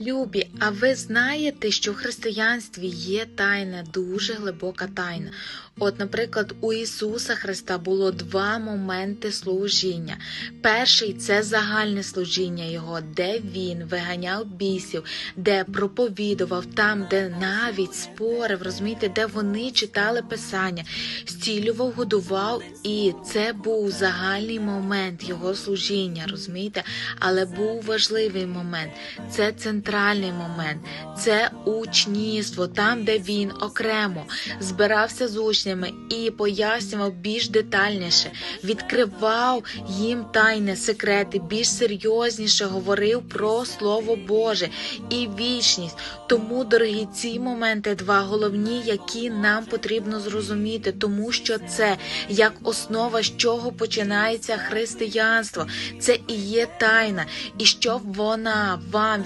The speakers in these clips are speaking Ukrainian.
Любі, а ви знаєте, що в християнстві є тайна, дуже глибока тайна. От, наприклад, у Ісуса Христа було два моменти служіння. Перший це загальне служіння Його, де Він виганяв бісів, де проповідував, там, де навіть спорив, розумієте, де вони читали Писання, зцілював, годував, і це був загальний момент Його служіння, розумієте? Але був важливий момент. Це центральний момент, це учнівство, там, де він окремо збирався з учнями і пояснював більш детальніше, відкривав їм тайни, секрети, більш серйозніше говорив про Слово Боже і вічність. Тому, дорогі, ці моменти два головні, які нам потрібно зрозуміти, тому що це як основа, з чого починається християнство. Це і є тайна, і щоб вона вам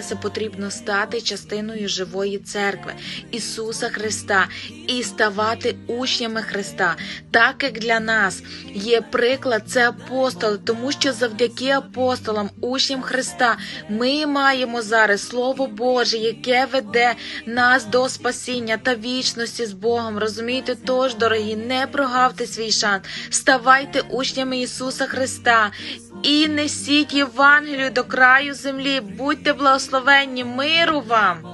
відкрилася, потрібно стати частиною живої церкви Ісуса Христа і ставати учнями Христа. Так як для нас є приклад, це апостоли, тому що завдяки апостолам, учням Христа, ми маємо зараз Слово Боже, яке веде нас до спасіння та вічності з Богом. Розумієте? Тож, дорогі, не прогавте свій шанс, ставайте учнями Ісуса Христа і несіть Євангелію до краю землі. Будьте благословенні, миру вам!